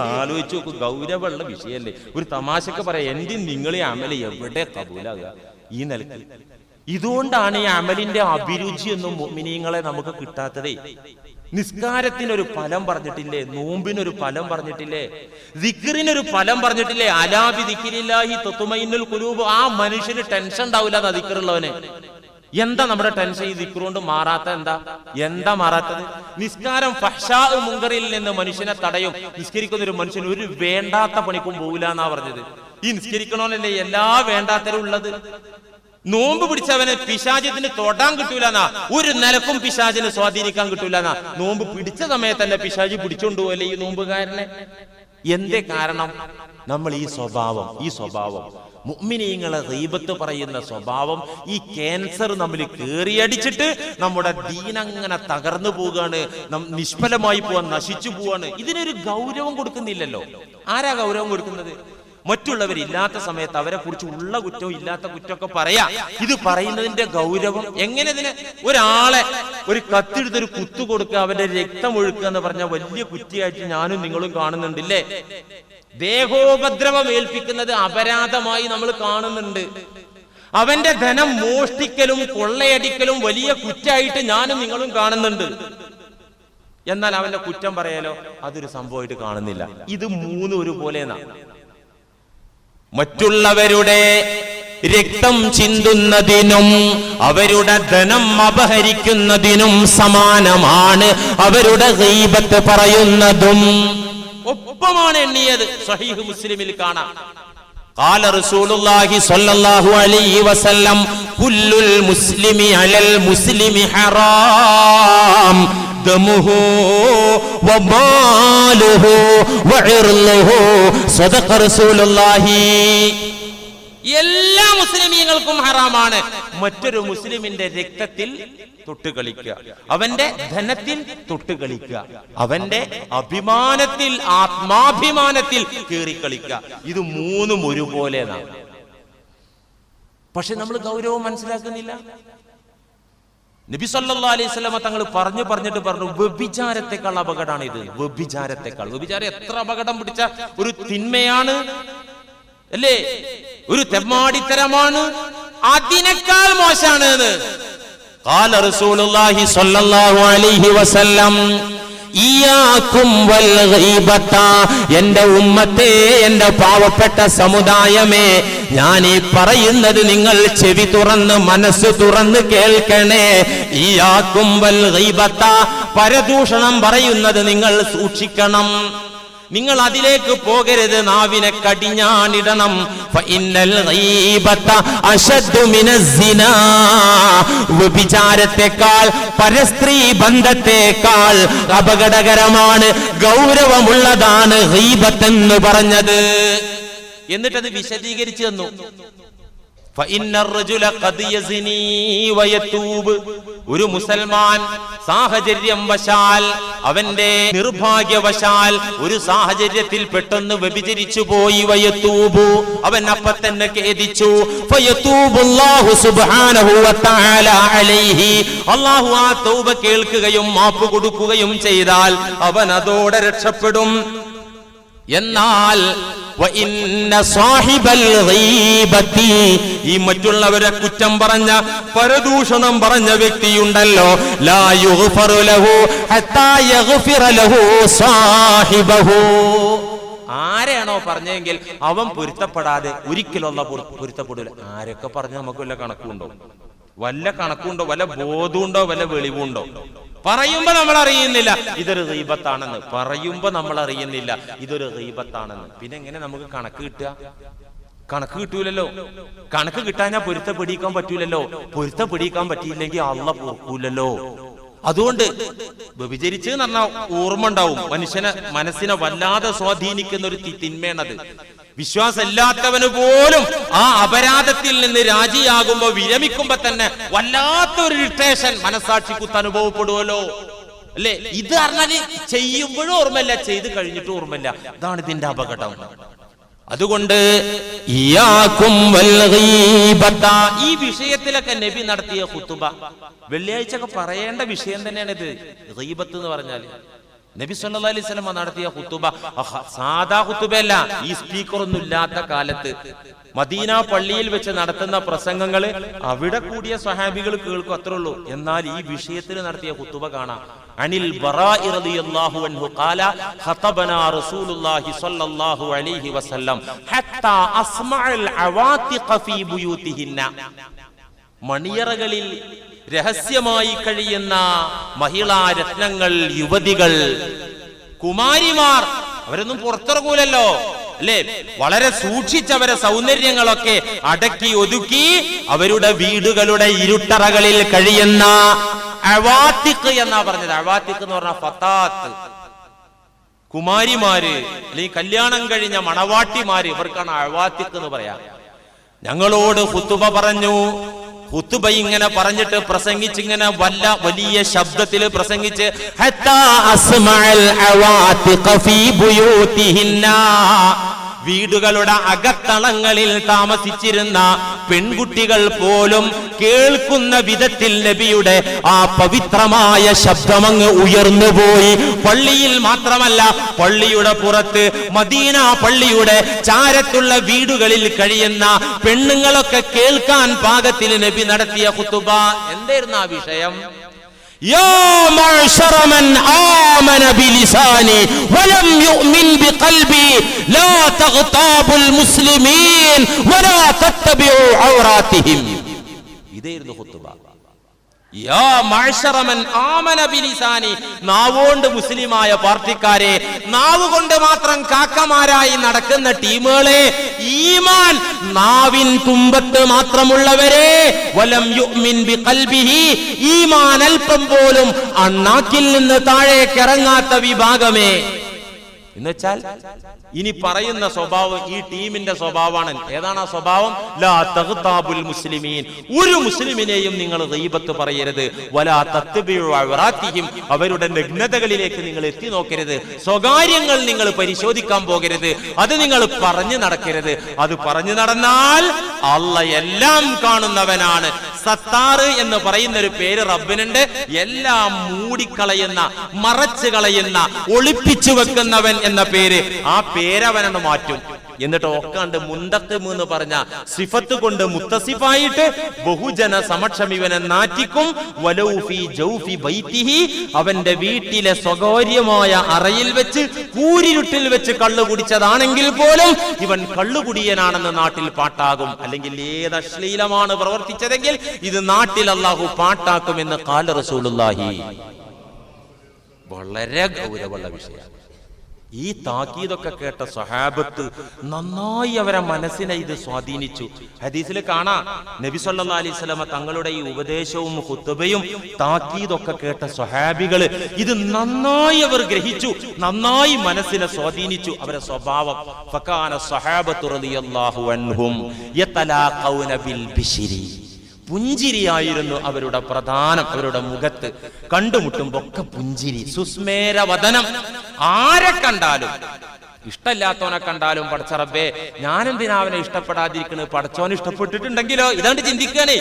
ആലോചിച്ച് നോക്കും ഗൗരവമുള്ള വിഷയല്ലേ ഒരു തമാശക്ക് പറയാം എന്റെ നിങ്ങളെ അമല എവിടെ കബൂലാകുക? ഈ നിലയ്ക്ക്. ഇതുകൊണ്ടാണ് ഈ അമലിന്റെ അഭിരുചി എന്നും മിനിങ്ങളെ നമുക്ക് കിട്ടാത്തതേ. നിസ്കാരത്തിനൊരു ഫലം പറഞ്ഞിട്ടില്ലേ നോമ്പിനൊരു ഫലം പറഞ്ഞിട്ടില്ലേ ദിക്കറിനൊരു ഫലം പറഞ്ഞിട്ടില്ലേ അലാബി ദിക്കിരില്ലാഹി തൊത്തുമൈനുൽ കുലൂബ് ആ മനുഷ്യന് ടെൻഷൻ ഉണ്ടാവില്ല അത് ദിക്കറുള്ളവന് എന്താ നമ്മുടെ ടെൻഷൻ ഈ ദിക്റുകൊണ്ട് മാറാത്ത എന്താ? എന്താ മാറാത്തത്? നിസ്കാരം ഫഹ്ഷാ മുങ്കറിൽ നിന്ന് മനുഷ്യനെ തടയും. നിസ്കരിക്കുന്ന ഒരു മനുഷ്യൻ ഒരു വേണ്ടാത്ത പണിക്കും പോകില്ല എന്നാ പറഞ്ഞത്. ഈ നിസ്കരിക്കണോന്നല്ലേ എല്ലാ വേണ്ടാത്തരും ഉള്ളത്? നോമ്പ് പിടിച്ചവനെ പിശാചത്തിന് തൊടാൻ കിട്ടൂലെന്നാ ഒരു നിലക്കും പിശാചിന് സ്വാധീനിക്കാൻ കിട്ടൂലെന്നാ നോമ്പ് പിടിച്ച സമയത്ത് തന്നെ പിശാചി പിടിച്ചോണ്ടുപോകല്ലേ ഈ നോമ്പുകാരനെ? എന്തേ കാരണം? നമ്മൾ ഈ സ്വഭാവം ഈ സ്വഭാവം മുഅ്മിനീങ്ങളെ റീബത്ത് പറയുന്ന സ്വഭാവം ഈ ക്യാൻസർ നമ്മൾ കേറിയടിച്ചിട്ട് നമ്മുടെ ദീനങ്ങനെ തകർന്നു പോവുകയാണ് നിഷ്ഫലമായി പോവാൻ നശിച്ചു പോവാണ്. ഇതിനൊരു ഗൗരവം കൊടുക്കുന്നില്ലല്ലോ. ആരാ ഗൗരവം കൊടുക്കുന്നത്? മറ്റുള്ളവരില്ലാത്ത സമയത്ത് അവരെ കുറിച്ച് ഉള്ള കുറ്റവും ഇല്ലാത്ത കുറ്റമൊക്കെ പറയാ. ഇത് പറയുന്നതിന്റെ ഗൗരവം എങ്ങനെ ഇതിന്? ഒരാളെ ഒരു കത്തെടുത്തൊരു കുത്തു കൊടുക്കുക അവന്റെ രക്തം ഒഴുക്കുക എന്ന് പറഞ്ഞ വലിയ കുറ്റിയായിട്ട് ഞാനും നിങ്ങളും കാണുന്നുണ്ടില്ലേ? ദേഹോപദ്രവം ഏൽപ്പിക്കുന്നത് അപരാധമായി നമ്മൾ കാണുന്നുണ്ട്. അവന്റെ ധനം മോഷ്ടിക്കലും കൊള്ളയടിക്കലും വലിയ കുറ്റായിട്ട് ഞാനും നിങ്ങളും കാണുന്നുണ്ട്. എന്നാൽ അവന്റെ കുറ്റം പറയാലോ? അതൊരു സംഭവമായിട്ട് കാണുന്നില്ല. ഇത് മൂന്നും ഒരുപോലെ മറ്റുള്ളവരുടെ രക്തം ചിന്തുന്നതിനും അവരുടെ ധനം അപഹരിക്കുന്നതിനും സമാനമാണ്. അവരുടെ ദൈവത്ത് പറയുന്നതും ഒപ്പമാണ് എണ്ണിയത് സഹീഹ് മുസ്ലിമിൽ കാണാം قال رسول الله صلى الله عليه وسلم كل المسلم على المسلم حرام دمه وماله وعرضه صدق رسول الله എല്ലാ മുസ്ലിമീങ്ങൾക്കും ഹറാമാണ്. മറ്റൊരു മുസ്ലിമിന്റെ രക്തത്തിൽ തൊട്ട് കളിക്കുക. അവന്റെ ധനത്തിൽ തൊട്ട് കളിക്കുക. അവന്റെ അഭിമാനത്തിൽ ആത്മാഭിമാനത്തിൽ കയറി കളിക്കുക. ഇത് മൂന്നും ഒരുപോലെ പക്ഷെ നമ്മൾ ഗൗരവം മനസ്സിലാക്കുന്നില്ല. നബി സല്ലാ അലൈഹി വസല്ലമ തങ്ങൾ പറഞ്ഞു പറഞ്ഞിട്ട് പറഞ്ഞു വ്യഭിചാരത്തെക്കാൾ അപകടമാണ് ഇത് വ്യഭിചാരത്തെക്കാൾ. വ്യഭിചാരം എത്ര അപകടം പിടിച്ച ഒരു തിന്മയാണ്. അല്ലേ ഒരു തെമ്മാടിത്തരമാണ് അതിനേക്കാൾ മോശാണ് എന്ന് قال رسول الله صلى الله عليه وسلم ഇയാക്കും വൽ ഗീബത്ത എന്റെ ഉമ്മത്തെ എന്റെ പാവപ്പെട്ട സമുദായമേ ഞാൻ ഈ പറയുന്നത് നിങ്ങൾ ചെവി തുറന്ന് മനസ്സ് തുറന്ന് കേൾക്കണേ ഇയാക്കും വൽ ഗീബത്ത പരദൂഷണം പറയുന്നത് നിങ്ങൾ സൂക്ഷിക്കണം നിങ്ങൾ അതിലേക്ക് പോകരുത്. നാവിനെ കടിഞ്ഞാണിടണം. വ്യഭിചാരത്തെക്കാൾ പരസ്ത്രീ ബന്ധത്തെക്കാൾ അപകടകരമാണ് ഗൗരവമുള്ളതാണ് ഗീബത്തെന്ന് പറഞ്ഞത്. എന്നിട്ടത് വിശദീകരിച്ചു തന്നു. ഒരു മുസൽമാൻ സാഹചര്യം വശാൽ അവന്റെ നിർഭാഗ്യവശാൽ ഒരു സാഹചര്യത്തിൽ പെട്ടെന്ന് വ്യഭിചരിച്ചു പോയി വയത്തൂബു അവൻ അപ്പൊ തന്നെ ഖേദിച്ചു അള്ളാഹു ആ തൗബ കേൾക്കുകയും മാപ്പ് കൊടുക്കുകയും ചെയ്താൽ അവൻ അതോടെ രക്ഷപ്പെടും. എന്നാൽ ഈ മറ്റുള്ളവരെ കുറ്റം പറഞ്ഞ പരദൂഷണം പറഞ്ഞ വ്യക്തിയുണ്ടല്ലോ. ആരെയാണോ പറഞ്ഞെങ്കിൽ അവൻ പൊരുത്തപ്പെടാതെ ഒരിക്കലുള്ള പൊരുത്തപ്പെടില്ല ആരൊക്കെ പറഞ്ഞ നമുക്ക് വല്ല കണക്കുണ്ടോ? വല്ല കണക്കുണ്ടോ? വല്ല ബോധമുണ്ടോ? വല്ല വെളിവുണ്ടോ പറയുമ്പോ നമ്മൾ അറിയുന്നില്ല ഇതൊരു ഗീബത്താണെന്ന്. പറയുമ്പോ നമ്മൾ അറിയുന്നില്ല ഇതൊരു ഗീബത്താണെന്ന്. പിന്നെ എങ്ങനെ നമുക്ക് കണക്ക് കിട്ടുക? കണക്ക് കിട്ടൂലല്ലോ. കണക്ക് കിട്ടാനാ പൊരുത്ത പിടിക്കാൻ പറ്റൂലല്ലോ. പൊരുത്ത പിടിക്കാൻ പറ്റിയില്ലെങ്കിൽ അള്ള പോക്കൂലല്ലോ അതുകൊണ്ട് വ്യഭിചരിച്ച് എന്ന് പറഞ്ഞാൽ ഓർമ്മ ഉണ്ടാവും. മനുഷ്യനെ മനസ്സിനെ വല്ലാതെ സ്വാധീനിക്കുന്ന ഒരു തിന്മയാണത്. വിശ്വാസമില്ലാത്തവന് പോലും ആ അപരാധത്തിൽ നിന്ന് രാജിയാകുമ്പോ വിരമിക്കുമ്പോ തന്നെ വല്ലാത്തൊരു ഇറിറ്റേഷൻ മനസാക്ഷിക്കുത്ത് അനുഭവപ്പെടുമല്ലോ അല്ലെ? ഇത് അറിഞ്ഞാൽ ചെയ്യുമ്പോഴും ഓർമ്മയില്ല ചെയ്ത് കഴിഞ്ഞിട്ട് ഓർമ്മല്ല ഇതാണ് ഇതിന്റെ അപകടം. അതുകൊണ്ട്. ഈ വിഷയത്തിലൊക്കെ നബി നടത്തിയ കുത്തുബ വെള്ളിയാഴ്ച ഒക്കെ പറയേണ്ട വിഷയം തന്നെയാണ് ഇത് ഗീബത്ത് എന്ന് പറഞ്ഞാൽ. നബി സല്ലല്ലാഹു അലൈഹി വസല്ലം നടത്തിയ ഹുത്തുബ സാധാ ഹുത്തുബയല്ല ഈ സ്പീക്കർ ഒന്നും ഇല്ലാത്ത കാലത്ത്. മദീന പള്ളിയിൽ വെച്ച് നടത്തുന്ന പ്രസംഗങ്ങൾ അവിടെ കൂടിയ സ്വഹാബികൾ കേൾക്കും അത്രേ ഉള്ളൂ. എന്നാൽ ഈ വിഷയത്തിൽ നടത്തിയ ഹുത്തുബ കാണാം. അനിൽ റളിയല്ലാഹു അൻഹു ഖാല ഖതബനാ റസൂലുള്ളാഹി സ്വല്ലല്ലാഹു അലൈഹി വസല്ലം ഹത്താ അസ്മഅൽ മണിയറകളിൽ രഹസ്യമായി കഴിയുന്ന മഹിളാ രത്നങ്ങൾ യുവതികൾ കുമാരിമാർ അവരൊന്നും പുറത്തിറങ്ങൂലല്ലോ അല്ലേ? വളരെ സൂക്ഷിച്ചവരെ സൗന്ദര്യങ്ങളൊക്കെ അടക്കി ഒതുക്കി അവരുടെ വീടുകളുടെ ഇരുട്ടറകളിൽ കഴിയുന്ന അവാത്തിക്ക് എന്നാ പറഞ്ഞത്. അവാത്തിക്ക് എന്ന് പറഞ്ഞ ഫത്താത്ത്. കുമാരിമാര് അല്ലെങ്കിൽ കല്യാണം കഴിഞ്ഞ മണവാട്ടിമാര് ഇവർക്കാണ് അവാത്തിക്ക് എന്ന് പറയാ. ഞങ്ങളോട് ഹുത്തുബ പറഞ്ഞു ഹുത്തുബ ഇങ്ങനെ പറഞ്ഞിട്ട് പ്രസംഗിച്ച് ഇങ്ങനെ വല്ല വലിയ ശബ്ദത്തിൽ പ്രസംഗിച്ച് ഹത്താ അസ്മഅൽ അവാതിഖ ഫീ ബുയൂതിഹിന്ന. വീടുകളുടെ അകത്തളങ്ങളിൽ താമസിച്ചിരുന്ന പെൺകുട്ടികൾ പോലും കേൾക്കുന്ന വിധത്തിൽ നബിയുടെ ആ പവിത്രമായ ശബ്ദമങ്ങ് ഉയർന്നുപോയി പള്ളിയിൽ മാത്രമല്ല പള്ളിയുടെ പുറത്ത് മദീന പള്ളിയുടെ ചാരത്തുള്ള വീടുകളിൽ കഴിയുന്ന പെണ്ണുങ്ങളൊക്കെ കേൾക്കാൻ പാകത്തിൽ നബി നടത്തിയ കുത്തുബ എന്തായിരുന്നു ആ വിഷയം? يا معشر من آمن بلساني ولم يؤمن بقلبي لا تغتابوا المسلمين ولا تتبعوا عوراتهم ഇതായിരുന്നു ഖുത്തുബ നാവോണ്ട് മുസ്ലിമായ പാർട്ടിക്കാരെ നാവ് കൊണ്ട് മാത്രം കാക്കമാരായി നടക്കുന്ന ടീമുകളെ ഈമാൻ നാവിൻ തുമ്പത്ത് മാത്രമുള്ളവരെ വലം യുഅ്മിൻ ബിഖൽബിഹി ഈമാൻ അല്പം പോലും അണ്ണാക്കിൽ നിന്ന് താഴേക്ക് ഇറങ്ങാത്ത വിഭാഗമേ. എന്ന് വെച്ചാൽ ഇനി പറയുന്ന സ്വഭാവം ഈ ടീമിന്റെ സ്വഭാവമാണ്. ഏതാണ് ആ സ്വഭാവം? ലാ മുസ്ലിമീൻ. ഒരു മുസ്ലിമിനെയും നിങ്ങൾ ദൈവത്ത് പറയരുത്. വലാ അവറാത്തിഹിം. അവരുടെ നഗ്നതകളിലേക്ക് നിങ്ങൾ എത്തി നോക്കരുത്. സ്വകാര്യങ്ങൾ നിങ്ങൾ പരിശോധിക്കാൻ പോകരുത്. അത് നിങ്ങൾ പറഞ്ഞു നടക്കരുത്. അത് പറഞ്ഞു നടന്നാൽ അല്ല എല്ലാം കാണുന്നവനാണ്. സത്താർ എന്ന് പറയുന്ന ഒരു പേര് റബ്ബിനുണ്ട്. എല്ലാം മൂടിക്കളയുന്ന മറച്ചു കളയുന്ന ഒളിപ്പിച്ചു വെക്കുന്നവൻ എന്ന പേര്. ആ പേരവനണ് മാറ്റും. എന്നിട്ട് ഒക്കാണ്ട് മുന്തത്ത് എന്ന് പറഞ്ഞ സിഫത്ത് കൊണ്ട് മുത്തസിഫായിട്ട് ബഹുജന സമക്ഷം ഇവനെ നാറ്റിക്കും. വലൗഫി ജൗഫി ബൈത്തിഹി. അവന്റെ വീട്ടിലെ സ്വകാര്യമായ അറയിൽ വെച്ച് കൂരിരുട്ടിൽ വെച്ച് കള്ളു കുടിച്ചതാണെങ്കിൽ പോലും ഇവൻ കള്ളുകുടിയനാണെന്ന് നാട്ടിൽ പാട്ടാകും. അല്ലെങ്കിൽ ഏത് അശ്ലീലമാണ് പ്രവർത്തിച്ചതെങ്കിൽ ഇത് നാട്ടിൽ അള്ളാഹു പാട്ടാക്കുമെന്ന് കാല റസൂലുള്ളാഹി. വളരെ ഗൗരവമുള്ള വിഷയം ഈ താക്കീതൊക്കെ കേട്ട സഹാബത്ത് നന്നായി അവരെ മനസ്സിനെ ഇത് സ്വാധീനിച്ചു. ഹദീസിൽ കാണാ നബി സല്ലാ അലൈഹി തങ്ങളുടെ ഈ ഉപദേശവും കുത്തുബയും താക്കീതൊക്കെ കേട്ട സ്വഹാബികൾ ഇത് നന്നായി അവർ ഗ്രഹിച്ചു നന്നായി മനസ്സിനെ സ്വാധീനിച്ചു. അവരെ സ്വഭാവം ഫകാന സഹാബത്തു റളിയല്ലാഹു അൻഹും യതലാഖൗന ബിൽ ബിശ്രി. പുഞ്ചിരിയായിരുന്നു അവരുടെ പ്രധാനം അവരുടെ മുഖത്ത്. കണ്ടുമുട്ടുമ്പോ ഒക്കെ പുഞ്ചിരി. സുസ്മേര വദനം. ആരെ കണ്ടാലും? ഇഷ്ടമില്ലാത്തവനെ കണ്ടാലും പടച്ചറബേ ഞാനെന്തിനാ അവനെ ഇഷ്ടപ്പെടാതിരിക്കുന്നത് പടച്ചോനെ ഇഷ്ടപ്പെട്ടിട്ടുണ്ടെങ്കിലോ? ഇതാണ്ട് ചിന്തിക്കണേ.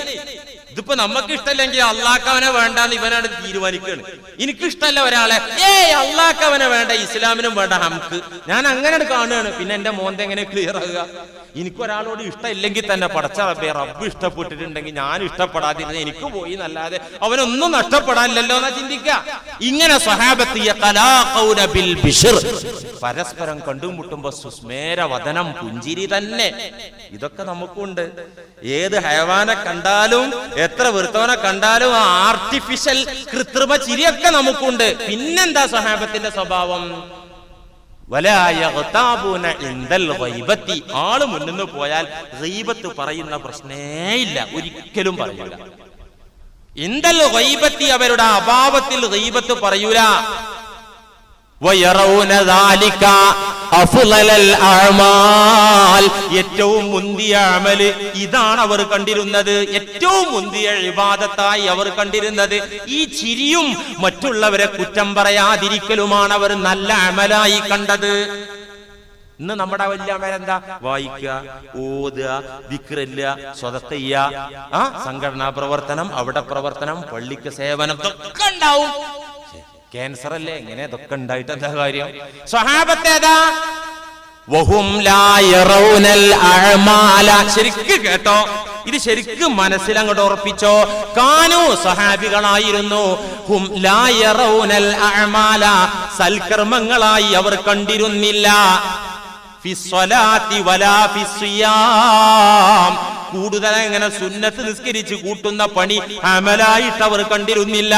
ഇതിപ്പോ നമുക്ക് ഇഷ്ടല്ലെങ്കിൽ അള്ളാക്കവനെ വേണ്ടെന്ന് ഇവനാണ് തീരുമാനിക്കുകയാണ് എനിക്ക് ഇഷ്ടമല്ല ഒരാളെ. ഏ അള്ളാക്കവനെ വേണ്ട ഇസ്ലാമിനും വേണ്ട നമുക്ക് ഞാൻ അങ്ങനെ കാണുകയാണ്. പിന്നെ എന്റെ മോന്ത എങ്ങനെ ക്ലിയർ ആകുക എനിക്ക് ഒരാളോട് ഇഷ്ടമില്ലെങ്കിൽ തന്നെ പടച്ച റബ്ബേ റബ്ബ് ഇഷ്ടപ്പെട്ടിട്ടുണ്ടെങ്കിൽ ഞാൻ ഇഷ്ടപ്പെടാതിരുന്ന എനിക്ക് പോയി എന്നല്ലാതെ അവനൊന്നും നഷ്ടപ്പെടാനില്ലല്ലോ എന്നാ ചിന്തിക്ക. ഇങ്ങനെ ബിൽ പരസ്പരം കണ്ടുമുട്ടുമ്പോ സുസ്മേര വദനം പുഞ്ചിരി തന്നെ. ഇതൊക്കെ നമുക്കുണ്ട്. ഏത് ഹയവാനെ കണ്ടാലും എത്ര വൃത്തവനെ കണ്ടാലും ആ ആർട്ടിഫിഷ്യൽ കൃത്രിമ ചിരിയൊക്കെ നമുക്കുണ്ട്. പിന്നെന്താ സഹാബത്തിന്റെ സ്വഭാവം. ആൾ മുന്നിന്ന് പോയാൽ ഗൈബത്ത് പറയുന്ന പ്രശ്നേ ഇല്ല. ഒരിക്കലും പറയൂല. ഇന്ദൽ ഗൈബത്തി അവരുടെ അഭാവത്തിൽ ഗൈബത്ത് പറയൂല. ഏറ്റവും മുന്തിയ അമൽ ഇതാണ് അവർ കണ്ടിരുന്നത്. ഏറ്റവും മുന്തിയ വിവാദത്തായി അവർ കണ്ടിരുന്നത്. ഈ ചിരിയും മറ്റുള്ളവരെ കുറ്റം പറയാതിരിക്കലുമാണ് അവർ നല്ല അമലായി കണ്ടത്. ഇന്ന് നമ്മുടെ വലിയ അമലെന്താ വായിക്കുക ഓതുക വിക്രല്ല സ്വതത്തയ്യ ആ സംഘടനാ പ്രവർത്തനം അവിടെ പ്രവർത്തനം പള്ളിക്ക് സേവനം. ഒക്കെ ഉണ്ടാവും. ക്യാൻസർ അല്ലേ? എങ്ങനെ ഇതൊക്കെ ഉണ്ടായിട്ട് എന്താ കാര്യം? സ്വഹാബത്തേതാ ശരിക്ക് കേട്ടോ. ഇത് ശരിക്കും മനസ്സിൽ അങ്ങോട്ട് ഉറപ്പിച്ചോ. കാനു സഹാബികളായിരുന്നു സൽക്കർമ്മങ്ങളായി അവർ കണ്ടിരുന്നില്ല. കൂടുതൽ എങ്ങനെ സുന്നത്ത് നിസ്കരിച്ച് കൂട്ടുന്ന പണി അമലായിട്ട് അവർ കണ്ടിരുന്നില്ല.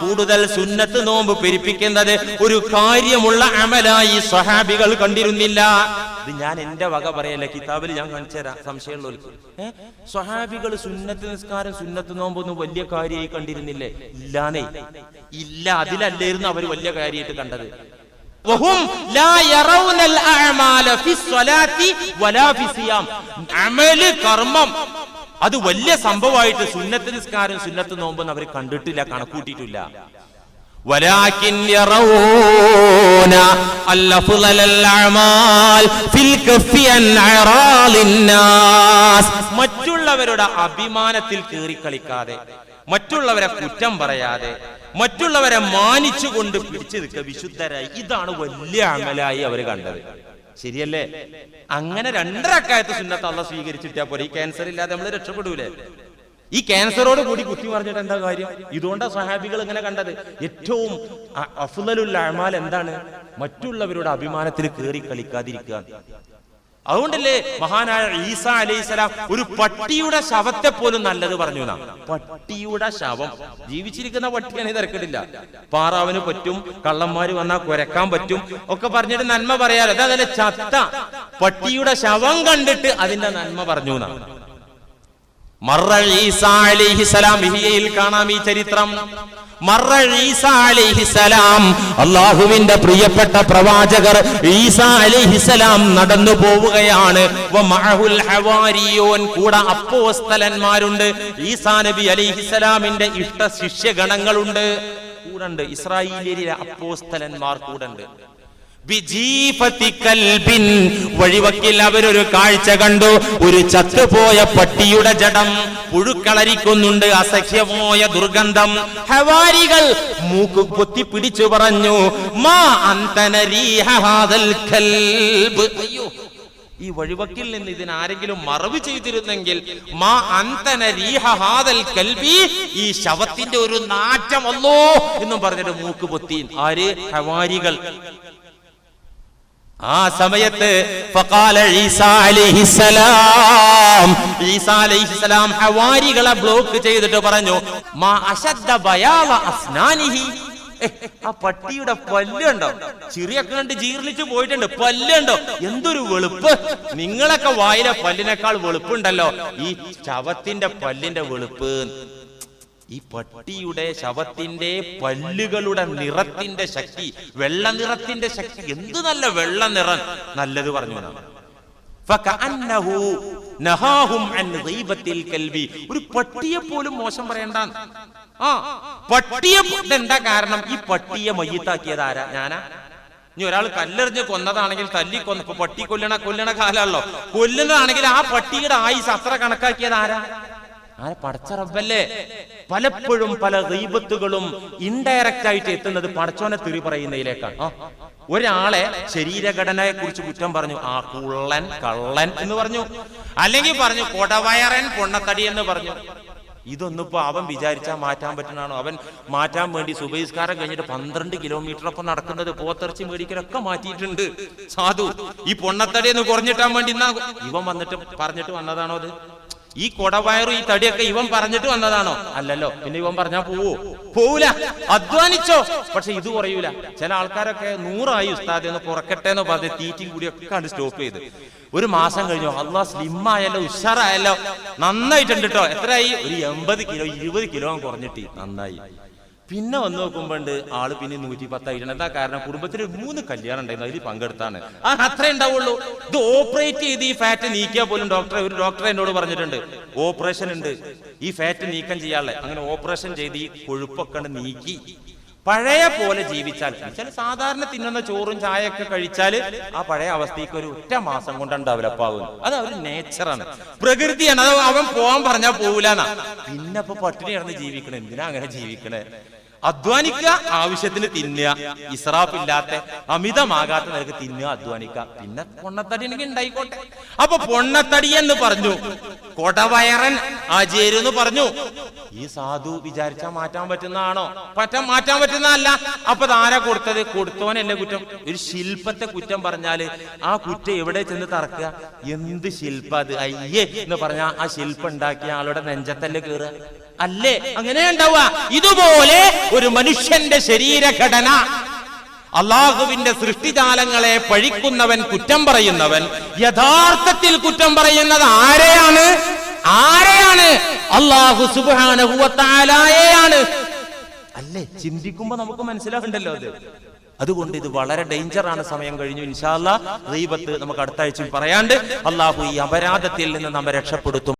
കൂടുതൽ സുന്നത്ത് നോമ്പ് പെരിപ്പിക്കുന്നത് ഒരു കാര്യമുള്ള അമലായി സ്വഹാബികൾ കണ്ടിരുന്നില്ല. ഇത് ഞാൻ എന്റെ വക പറയല്ല? കിതാബിൽ ഞാൻ കാണിച്ചുതരാം സംശയമുള്ളവർക്ക്. സ്വഹാബികൾ സുന്നത്ത് നിസ്കാരം സുന്നത്ത് നോമ്പൊന്നും വലിയ കാര്യമായി കണ്ടിരുന്നില്ലേ? ഇല്ലാന്നേ. ഇല്ല അതിലല്ലായിരുന്നു അവർ വലിയ കാര്യമായിട്ട് കണ്ടത്. വഹും ലാ യറൗനൽ അഅമാല ഫിസ്സലാത്തി വലാ ഫിസിയാം അമല് കർമ്മം അത് വലിയ സംഭവമായിട്ട് സുന്നത്ത് നിസ്കാരം സുന്നത്ത് നോമ്പ് അവർ കണ്ടിട്ടില്ല കണക്കൂട്ടിയിട്ടില്ല ولكن يرون الأفضل الأعمال في الكف عن أعراض الناس മറ്റുള്ളവരുടെ അഭിമാനത്തിൽ കീറിക്കളിക്കാതെ മറ്റുള്ളവരെ കുറ്റം പറയാതെ മറ്റുള്ളവരെ മാനിച്ചുകൊണ്ട് പിടിച്ചു നിൽക്കുക വിശുദ്ധരായി. ഇതാണ് വലിയ അമലായി അവർ കണ്ടത്. ശരിയല്ലേ? അങ്ങനെ രണ്ടരക്കായത്തെ സുന്നത്ത് അള്ള സ്വീകരിച്ചിട്ടാ പോലെ ഈ ക്യാൻസർ ഇല്ലാതെ നമ്മൾ രക്ഷപ്പെടൂലേ? ഈ ക്യാൻസറോട് കൂടി കുത്തി മറിഞ്ഞിട്ട് എന്താ കാര്യം? ഇതുകൊണ്ടാ സഹാബികൾ ഇങ്ങനെ കണ്ടത്. ഏറ്റവും അഫുലുള്ള അമാൽ എന്താണ്? മറ്റുള്ളവരുടെ അഭിമാനത്തിൽ കയറി കളിക്കാതിരിക്കുക. അതുകൊണ്ടല്ലേ മഹാനായ ഈസ അലൈഹിസ്സലാം ഒരു പട്ടിയുടെ ശവത്തെ പോലും നല്ലത് പറഞ്ഞു പട്ടിയുടെ ശവം. ജീവിച്ചിരിക്കുന്ന പട്ടിയാണ് തിരക്കിടില്ല. പാറാവിന് പറ്റും കള്ളന്മാര് വന്നാൽ കുരക്കാൻ പറ്റും. ഒക്കെ പറഞ്ഞിട്ട് നന്മ പറയാലോ. അതല്ല ചത്ത പട്ടിയുടെ ശവം കണ്ടിട്ട് അതിന്റെ നന്മ പറഞ്ഞു എന്നാ. ഇഹിയയിൽ കാണാം ഈ ചരിത്രം. അള്ളാഹുവിന്റെ പ്രിയപ്പെട്ട പ്രവാചകർ ഈസാ അലൈഹിസ്സലാം നടന്നു പോവുകയാണ്. കൂടെ അപ്പോസ്തലന്മാരുണ്ട്. ഈസാ നബി അലൈഹിസ്സലാമിന്റെ ഇഷ്ട ശിഷ്യഗണങ്ങളുണ്ട്. കൂടെ ഇസ്രായേലിലെ അപ്പോസ്തലന്മാർ കൂടെ. വഴിവക്കിൽ അവരൊരു കാഴ്ച കണ്ടു. ഒരു ചത്തുപോയ പട്ടിയുടെ ജഡം. പുഴുക്കളരിക്കുന്നുണ്ട് അസഹ്യമായ ദുർഗന്ധം. ഹവാരികൾ മൂക്ക് പൊത്തി പിടിച്ചു പറഞ്ഞു മാ. അയ്യോ ഈ വഴിവക്കിൽ നിന്ന് ഇതിന് ആരെങ്കിലും മറവ് ചെയ്തിരുന്നെങ്കിൽ മാ അന്തന റീഹ ഹാദൽ കൽബി ഈ ശവത്തിന്റെ ഒരു നാറ്റമല്ലോ എന്നും പറഞ്ഞിട്ട് മൂക്ക് പൊത്തി. ആര്? ഹവാരികൾ. ആ സമയത്ത് ഹവാരികളെ ബ്ലോക്ക് ചെയ്തിട്ട് പറഞ്ഞു മാ അസ്നാനിഹി. ആ പട്ടിയുടെ പല്ലുണ്ടോ ചിറിയൊക്കെ കണ്ട് ജീർണിച്ചു പോയിട്ടുണ്ട്. പല്ലുണ്ടോ എന്തൊരു വെളുപ്പ്. നിങ്ങളൊക്കെ വായിലെ പല്ലിനേക്കാൾ വെളുപ്പുണ്ടല്ലോ. ഈ ചവത്തിന്റെ പല്ലിന്റെ വെളുപ്പ്. ഈ പട്ടിയുടെ ശവത്തിന്റെ പല്ലുകളുടെ നിറത്തിന്റെ ശക്തി വെള്ള നിറത്തിന്റെ ശക്തി എന്ത് നല്ല വെള്ള നിറം? നല്ലത് പറഞ്ഞു. ഒരു പട്ടിയെ പോലും മോശം പറയണ്ട. ആ പട്ടിയെ എന്താ കാരണം? ഈ പട്ടിയെ മയ്യത്താക്കിയത് ആരാ? ഞാനാ. ഇനി ഒരാൾ കല്ലെറിഞ്ഞ് കൊന്നതാണെങ്കിൽ തല്ലി കൊന്ന. പട്ടി കൊല്ലണ കൊല്ലണ കാലാണല്ലോ കൊല്ലുന്നതാണെങ്കിൽ ആ പട്ടിയുടെ ആയുസ് അത്ര കണക്കാക്കിയത് ആരാ? ആരെ പടച്ച റബ്ബല്ലേ? പലപ്പോഴും പല ദൈവത്തുകളും ഇൻഡയറക്റ്റ് ആയിട്ട് എത്തുന്നത് പടച്ചോനെ തെറി പറയുന്നതിലേക്കാണ്. ഒരാളെ ശരീരഘടനയെ കുറിച്ച് കുറ്റം പറഞ്ഞു ആ കുള്ളൻ കള്ളൻ എന്ന് പറഞ്ഞു. അല്ലെങ്കിൽ പറഞ്ഞു കൊടവയറൻ പൊണ്ണത്തടി എന്ന് പറഞ്ഞു. ഇതൊന്നും അവൻ വിചാരിച്ചാൽ മാറ്റാൻ പറ്റുന്നതാണോ? അവൻ മാറ്റാൻ വേണ്ടി സുബഹിസ്കാരം കഴിഞ്ഞിട്ട് പന്ത്രണ്ട് കിലോമീറ്റർ ഒപ്പം നടക്കുന്നത് പോത്തിറച്ചി മേടിക്കലൊക്കെ മാറ്റിയിട്ടുണ്ട്. സാധു ഈ പൊണ്ണത്തടി എന്ന് കുറഞ്ഞിട്ടാൻ വേണ്ടി ഇവൻ വന്നിട്ട് പറഞ്ഞിട്ട് വന്നതാണോ അത്? ഈ കൊടവയറും ഈ തടിയൊക്കെ ഇവൻ പറഞ്ഞിട്ട് വന്നതാണോ? അല്ലല്ലോ പിന്നെ ഇവൻ പറഞ്ഞാ പോവോ? പോവൂല അധ്വാനിച്ചോ. പക്ഷെ ഇത് കുറയൂല. ചില ആൾക്കാരൊക്കെ നൂറായി ഉസ്താദ് എന്ന് കുറക്കട്ടെ എന്ന് പറഞ്ഞ് തീറ്റും കൂടിയൊക്കെ കണ്ട് സ്റ്റോപ്പ് ചെയ്ത്. ഒരു മാസം കഴിഞ്ഞു. അള്ളാഹ് സ്ലിം ആയല്ലോ ഉഷാറായല്ലോ. നന്നായിട്ടുണ്ട് കേട്ടോ എത്രയായി? ഒരു എൺപത് കിലോ ഇരുപത് കിലോ കുറഞ്ഞിട്ട്. നന്നായി. പിന്നെ വന്ന് നോക്കുമ്പോണ്ട് ആൾ പിന്നെ നൂറ്റി പത്തായിട്ടുണ്ട് എന്താ കാരണം? കുടുംബത്തിൽ മൂന്ന് കല്യാണം ഉണ്ടായിരുന്നു. അതിൽ പങ്കെടുത്താണ്. ആ അത്രേ ഉണ്ടാവുള്ളൂ. ഇത് ഓപ്പറേറ്റ് ചെയ്ത് ഈ ഫാറ്റ് നീക്കിയാൽ പോലും ഡോക്ടറെ ഒരു ഡോക്ടറെ എന്നോട് പറഞ്ഞിട്ടുണ്ട്. ഓപ്പറേഷൻ ഉണ്ട്. ഈ ഫാറ്റ് നീക്കം ചെയ്യാനുള്ള. അങ്ങനെ ഓപ്പറേഷൻ ചെയ്ത് ഈ കൊഴുപ്പൊക്കെ നീക്കി. പഴയ പോലെ ജീവിച്ചാൽ ചില സാധാരണ തിന്നുന്ന ചോറും ചായയൊക്കെ കഴിച്ചാൽ ആ പഴയ അവസ്ഥയ്ക്ക് ഒരു ഒറ്റ മാസം കൊണ്ടാണ് ഡെവലപ്പ് ആവുന്നത് അത് ഒരു നേച്ചറാണ് പ്രകൃതിയാണ്. അത് അവൻ പോവാൻ പറഞ്ഞാൽ പോവില്ല പിന്നെ ഇപ്പൊ പട്ടിണി കിടന്ന് ജീവിക്കണേ. എന്തിനാ അങ്ങനെ ജീവിക്കണേ? അധ്വാനിക്കുക ആവശ്യത്തിന് തിന്നുക. ഇസ്രാഫില്ലാത്ത അമിതമാകാത്ത നിലയ്ക്ക് തിന്നുക അധ്വാനിക്കുക. പിന്നെ പൊണ്ണത്തടി എനിക്ക് ഉണ്ടായിക്കോട്ടെ. അപ്പൊ പൊണ്ണത്തടി എന്ന് പറഞ്ഞു. കൊടവയറൻ ആചേരു എന്ന് പറഞ്ഞു. ഈ സാധു വിചാരിച്ചാൽ മാറ്റാൻ പറ്റുന്നതാണോ? പറ്റാൻ മാറ്റാൻ പറ്റുന്നതല്ല. അപ്പൊ ആരാ കൊടുത്തത്? കൊടുത്തവനല്ലേ കുറ്റം. ഒരു ശില്പത്തെ കുറ്റം പറഞ്ഞാൽ ആ കുറ്റം എവിടെ ചെന്ന് തറക്കുക? എന്ത് ശില്പ അത്? അയ്യേ എന്ന് പറഞ്ഞാൽ ആ ശില്പം ഉണ്ടാക്കിയ ആളുടെ നെഞ്ചത്തല്ലേ കയറുക അല്ലേ? അങ്ങനെ ഉണ്ടാവുക. ഇതുപോലെ ഒരു മനുഷ്യന്റെ ശരീരഘടന അള്ളാഹുവിന്റെ സൃഷ്ടിജാലങ്ങളെ പഴിക്കുന്നവൻ കുറ്റം പറയുന്നവൻ യഥാർത്ഥത്തിൽ കുറ്റം പറയുന്നത് ആരെയാണ്? ആരെയാണ്? അള്ളാഹു സുബാനഹുവത്താലായാണ് അല്ലേ? ചിന്തിക്കുമ്പോ നമുക്ക് മനസ്സിലാകണ്ടല്ലോ അത്. അതുകൊണ്ട് ഇത് വളരെ ഡേഞ്ചർ ആണ് സമയം കഴിഞ്ഞു. ഇൻഷാല്ല റീബത്ത് നമുക്ക് അടുത്ത ആഴ്ചയും പറയാണ്ട് അള്ളാഹു ഈ അപരാധത്തിൽ നിന്ന് നമ്മെ രക്ഷപ്പെടുത്തും.